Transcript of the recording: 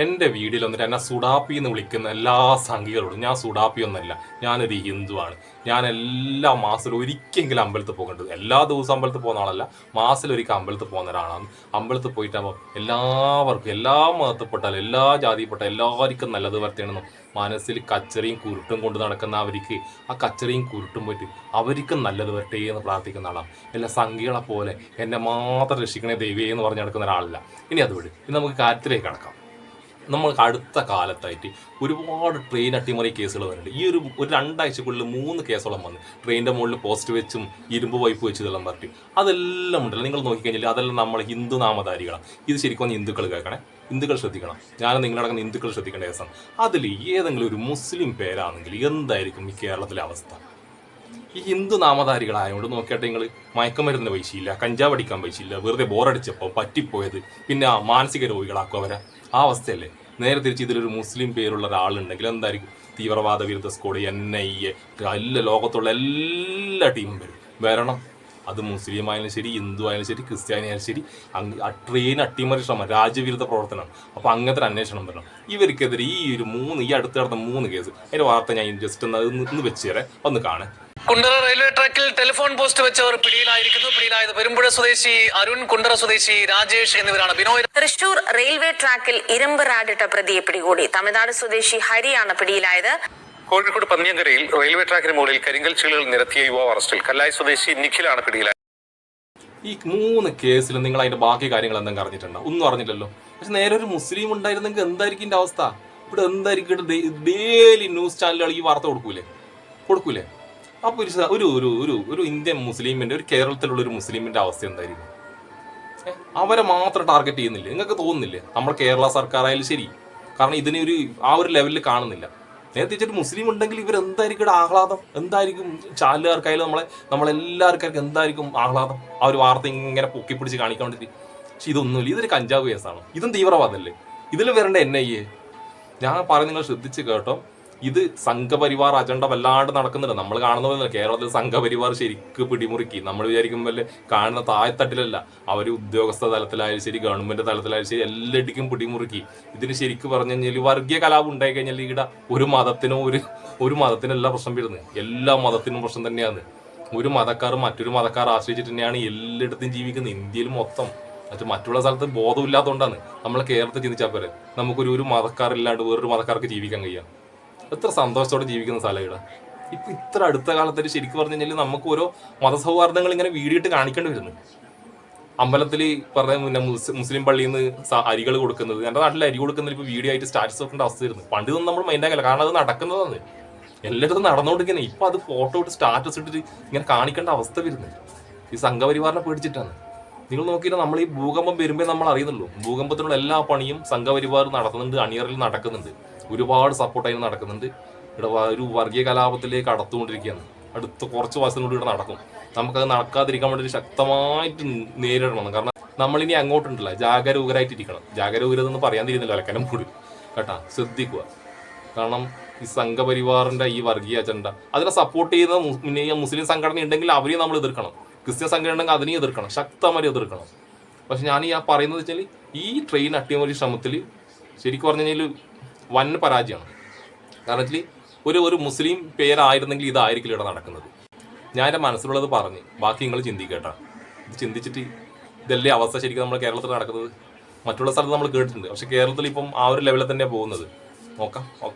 എന്റെ വീഡിയോയിൽ വന്നിട്ട് എന്നെ സുഡാപ്പി എന്ന് വിളിക്കുന്ന എല്ലാ സംഘികളോടും ഞാൻ സുഡാപ്പി ഒന്നല്ല. ഞാനൊരു ഹിന്ദുവാണ്. ഞാൻ എല്ലാ മാസത്തിലും ഒരിക്കലെങ്കിലും അമ്പലത്തിൽ പോകേണ്ടത് എല്ലാ ദിവസവും അമ്പലത്തിൽ പോകുന്ന ആളല്ല. മാസത്തിലൊരിക്കൽ അമ്പലത്തിൽ പോകുന്ന ഒരാളാണ്. അമ്പലത്തിൽ പോയിട്ടാകുമ്പോൾ എല്ലാവർക്കും എല്ലാ മതത്തിൽപ്പെട്ടാലും എല്ലാ ജാതിയിൽപ്പെട്ട എല്ലാവർക്കും നല്ലത് വരുത്തണമെന്നും മനസ്സിൽ കച്ചറിയും കുരുട്ടും കൊണ്ട് നടക്കുന്ന അവർക്ക് ആ കച്ചറിയും കുരുട്ടും പോയിട്ട് അവർക്കും നല്ലത് വരട്ടെ എന്ന് പ്രാർത്ഥിക്കുന്ന ആളാണ്. എല്ലാ സംഘികളെ പോലെ എന്നെ മാത്രം രക്ഷിക്കണേ ദൈവേ എന്ന് പറഞ്ഞ് നടക്കുന്ന ഒരാളല്ല. ഇനി അത് വിട്. ഇനി നമുക്ക് കാര്യത്തിലേക്ക് കടക്കാം. നമ്മൾക്ക് അടുത്ത കാലത്തായിട്ട് ഒരുപാട് ട്രെയിൻ അട്ടിമറി കേസുകൾ വരുന്നുണ്ട് ഈ ഒരു ഒരു രണ്ടാഴ്ചക്കുള്ളിൽ മൂന്ന് കേസോളം വന്നു. ട്രെയിനിന്റെ മുകളിൽ പോസ്റ്റ് വെച്ചും ഇരുമ്പ് വൈപ്പ് വെച്ച് ഇതെല്ലാം പറഞ്ഞു അതെല്ലാം ഉണ്ടല്ലോ. നിങ്ങൾ നോക്കിക്കഴിഞ്ഞാൽ അതെല്ലാം നമ്മൾ ഹിന്ദു നാമധാരികളാണ്. ഇത് ശരിക്കും ഹിന്ദുക്കൾ കേൾക്കണേ. ഹിന്ദുക്കൾ ശ്രദ്ധിക്കണം. ഞാൻ നിങ്ങളടക്കം ഹിന്ദുക്കൾ ശ്രദ്ധിക്കേണ്ട കേസാണ് അതിൽ ഏതെങ്കിലും ഒരു മുസ്ലിം പേരാണെങ്കിൽ എന്തായിരിക്കും ഈ കേരളത്തിലെ അവസ്ഥ? ഈ ഹിന്ദു നാമധാരികളായതുകൊണ്ട് നോക്കിയിട്ട് നിങ്ങൾ മയക്കുമരുന്ന് പൈസയില്ല കഞ്ചാവ് അടിക്കാൻ പൈസയില്ല വെറുതെ ബോറടിച്ചപ്പോൾ പറ്റിപ്പോയത് പിന്നെ ആ മാനസിക രോഗികളാക്കുക അവരെ. ആ അവസ്ഥയല്ലേ? നേരെ തിരിച്ച് ഇതിലൊരു മുസ്ലിം പേരുള്ള ഒരാളുണ്ടെങ്കിൽ എന്തായിരിക്കും? തീവ്രവാദ വിരുദ്ധ സ്കോഡ് എൻ ഐ എ എല്ലാ ലോകത്തുള്ള എല്ലാ ടീമും വരും. വരണം. അത് മുസ്ലിം ആയാലും ശരി ഹിന്ദു ആയാലും ശരി ക്രിസ്ത്യാനി ആയാലും ശരി ആ ട്രെയിൻ അട്ടിമറി ശ്രമം രാജ്യവിരുദ്ധ പ്രവർത്തനം. അപ്പോൾ അങ്ങനത്തെ അന്വേഷണം വരണം. ഇവർക്കെതിരെ ഈ ഒരു മൂന്ന് ഈ അടുത്ത് നടന്ന മൂന്ന് കേസ് അതിന്റെ വാർത്ത ഞാൻ ജസ്റ്റ് ഒന്ന് ഇന്ന് വെച്ച് തരാം. ഒന്ന് കാണാൻ കുണ്ടറ റെയിൽവേ ട്രാക്കിൽ ടെലിഫോൺ പോസ്റ്റ് വെച്ചവർ പിടിയിലായിരിക്കുന്നു. പിടിയിലായത് പെരുമ്പുഴ സ്വദേശി അരുൺ കുണ്ടറ സ്വദേശി രാജേഷ് എന്നിവരാണ്. ബിനോയ് തൃശൂർ റെയിൽവേ ട്രാക്കിൽ ഇരുമ്പ് റാഡിട്ട പ്രതിയെ പിടികൂടി. തമിഴ്നാട് സ്വദേശി ഹരിയാണ് പിടിയിലായത്. കോഴിക്കോട് പന്നിയങ്കരയിൽ റെയിൽവേ ട്രാക്കിന് മുകളിൽ കരിങ്കൽ ചീളുകൾ നിരത്തിയ യുവാവ് അറസ്റ്റിൽ. കല്ലായി സ്വദേശി നിഖിലാണ് പിടിയിലായത്. ഈ മൂന്ന് കേസിലും നിങ്ങൾ അതിന്റെ ബാക്കി കാര്യങ്ങൾ എന്തെങ്കിലും അറിഞ്ഞിട്ടുണ്ടോ? ഒന്നും അറിഞ്ഞില്ലല്ലോ. പക്ഷെ നേരെ ഒരു മുസ്ലിം ഉണ്ടായിരുന്നെങ്കിൽ എന്തായിരിക്കും ഇതിന്റെ അവസ്ഥ? ഇവിടെ എന്തായിരിക്കും? ഡെയിലി ന്യൂസ് ചാനലുകൾ ഈ വാർത്ത കൊടുക്കൂലേ? കൊടുക്കൂലേ? അപ്പൊ ഒരു ഒരു ഒരു ഒരു ഒരു ഇന്ത്യൻ മുസ്ലിമിന്റെ ഒരു കേരളത്തിലുള്ള ഒരു മുസ്ലിമിന്റെ അവസ്ഥ എന്തായിരിക്കും? ഏ, അവരെ മാത്രം ടാർഗറ്റ് ചെയ്യുന്നില്ല? നിങ്ങൾക്ക് തോന്നുന്നില്ല? നമ്മുടെ കേരള സർക്കാരായാലും ശരി. കാരണം ഇതിനെ ഒരു ആ ഒരു ലെവലിൽ കാണുന്നില്ല. നേരത്തെ വെച്ചിട്ട് മുസ്ലിം ഉണ്ടെങ്കിൽ ഇവർ എന്തായിരിക്കും ആഹ്ലാദം? എന്തായിരിക്കും ചാലുകാർക്കായാലും നമ്മളെ നമ്മളെല്ലാവർക്കും എന്തായിരിക്കും ആഹ്ലാദം? ആ ഒരു വാർത്ത ഇങ്ങനെ പൊക്കി പിടിച്ച് കാണിക്കാൻ വേണ്ടി പക്ഷെ ഇതൊന്നുമില്ല. ഇതൊരു കഞ്ചാവ് കേസാണ്. ഇതും തീവ്രവാദമല്ലേ ഇതിൽ വരേണ്ട എൻ ഐ എ ഞാൻ പറയുന്നത് നിങ്ങൾ ശ്രദ്ധിച്ച് കേട്ടോ. ഇത് സംഘപരിവാർ അജണ്ട വല്ലാണ്ട് നടക്കുന്നുണ്ട്. നമ്മൾ കാണുന്ന പോലെ കേരളത്തിൽ സംഘപരിവാർ ശരിക്ക് പിടിമുറുക്കി. നമ്മൾ വിചാരിക്കും വല്ല കാണുന്ന താഴെത്തട്ടിലല്ല. അവർ ഉദ്യോഗസ്ഥ തലത്തിലായാലും ശരി ഗവൺമെന്റ് തലത്തിലായാലും ശരി എല്ലായിടക്കും പിടിമുറുക്കി. ഇതിന് ശരിക്ക് പറഞ്ഞു കഴിഞ്ഞാൽ വർഗീയ കലാപം ഉണ്ടായി കഴിഞ്ഞാൽ ഇവിടെ ഒരു മതത്തിനോ ഒരു ഒരു മതത്തിനല്ല പ്രശ്നം വരുന്നത്. എല്ലാ മതത്തിനും പ്രശ്നം തന്നെയാണ്. ഒരു മതക്കാർ മറ്റൊരു മതക്കാർ ആശ്രയിച്ചിട്ട് തന്നെയാണ് എല്ലായിടത്തും ജീവിക്കുന്നത്. ഇന്ത്യയിൽ മൊത്തം. മറ്റു മറ്റുള്ള സ്ഥലത്ത് ബോധമില്ലാത്തതുകൊണ്ടാണ് നമ്മൾ കേരളത്തിൽ ചിന്തിച്ചാൽ പോരെ. നമുക്കൊരു ഒരു മതക്കാരില്ലാണ്ട് വേറൊരു മതക്കാർക്ക് ജീവിക്കാൻ കഴിയാം. എത്ര സന്തോഷത്തോടെ ജീവിക്കുന്ന സ്ഥലമാണ് ഇപ്പൊ ഇത്ര അടുത്ത കാലത്തായിട്ട് ശരിക്കും പറഞ്ഞു കഴിഞ്ഞാൽ നമുക്ക് ഓരോ മതസൗഹാർദ്ദങ്ങൾ ഇങ്ങനെ വീടിയിട്ട് കാണിക്കേണ്ടി വരുന്നു. അമ്പലത്തിൽ പറഞ്ഞ മുന്നേ മുസ്ലിം പള്ളിയിൽ നിന്ന് അരികൾ കൊടുക്കുന്നത് എന്റെ നാട്ടിൽ അരി കൊടുക്കുന്നതിൽ ഇപ്പോൾ വീഡിയോ ആയിട്ട് സ്റ്റാറ്റസ് വെക്കേണ്ട അവസ്ഥ വരുന്നത് പണ്ട് നമ്മൾ മൈൻഡ് ആക്കില്ല കാരണം അത് നടക്കുന്നതാണ്. എല്ലായിടത്തും നടന്നുകൊണ്ടിരിക്കുന്നത് ഇപ്പം അത് ഫോട്ടോ ഇട്ട് സ്റ്റാറ്റസ് ഇട്ടിട്ട് ഇങ്ങനെ കാണിക്കേണ്ട അവസ്ഥ വരുന്നത് ഈ സംഘപരിവാറിനെ പേടിച്ചിട്ടാണ്. നിങ്ങൾ നോക്കിയാൽ നമ്മൾ ഈ ഭൂകമ്പം വരുമ്പോൾ നമ്മൾ അറിയുന്നുള്ളൂ. ഭൂകമ്പത്തിനുള്ള എല്ലാ പണിയും സംഘപരിവാർ നടത്തുന്നുണ്ട് അണിയറിൽ നടക്കുന്നുണ്ട്. ഒരുപാട് സപ്പോർട്ട് അതിന് നടക്കുന്നുണ്ട്. ഇവിടെ ഒരു വർഗീയ കലാപത്തിലേക്ക് അടത്തുകൊണ്ടിരിക്കുകയാണ് അടുത്ത കുറച്ച് വർഷത്തിനുള്ളിൽ ഇവിടെ നടക്കും. നമുക്കത് നടക്കാതിരിക്കാൻ വേണ്ടി ഒരു ശക്തമായിട്ട് നേരിടണം. കാരണം നമ്മളിനി അങ്ങോട്ടുണ്ടല്ല ജാഗരൂകരായിട്ടിരിക്കണം. ജാഗരൂകരെന്ന് പറയാൻ തിരിയുന്നില്ല അലക്കനം കൂടി. കേട്ടാ? ശ്രദ്ധിക്കുക. കാരണം ഈ സംഘപരിവാറിന്റെ ഈ വർഗീയ അജണ്ട അതിനെ സപ്പോർട്ട് ചെയ്യുന്ന മുസ്ലിം സംഘടന ഉണ്ടെങ്കിൽ അവരെയും നമ്മൾ എതിർക്കണം. ക്രിസ്ത്യൻ സംഘടന ഉണ്ടെങ്കിൽ അതിനെയും എതിർക്കണം. ശക്തമായി എതിർക്കണം. പക്ഷെ ഞാൻ ഈ പറയുന്നത് വെച്ചാൽ ഈ ട്രെയിൻ അട്ടിമറി ശ്രമത്തിൽ ശരിക്കും പറഞ്ഞു കഴിഞ്ഞാൽ വൻ പരാജയമാണ്. കാരണം വെച്ചാൽ ഒരു ഒരു മുസ്ലിം പേരായിരുന്നെങ്കിൽ ഇതായിരിക്കില്ല ഇവിടെ നടക്കുന്നത്. ഞാൻ എന്റെ മനസ്സിലുള്ളത് പറഞ്ഞ് ബാക്കി നിങ്ങൾ ചിന്തിക്കേട്ടാ ചിന്തിച്ചിട്ട് ഇതല്ലേ അവസ്ഥ ശരിക്കും നമ്മൾ കേരളത്തിൽ നടക്കുന്നത്? മറ്റുള്ള സ്ഥലത്ത് നമ്മൾ കേട്ടിട്ടുണ്ട് പക്ഷെ കേരളത്തിൽ ഇപ്പം ആ ഒരു ലെവലിൽ തന്നെയാണ് പോകുന്നത്. നോക്കാം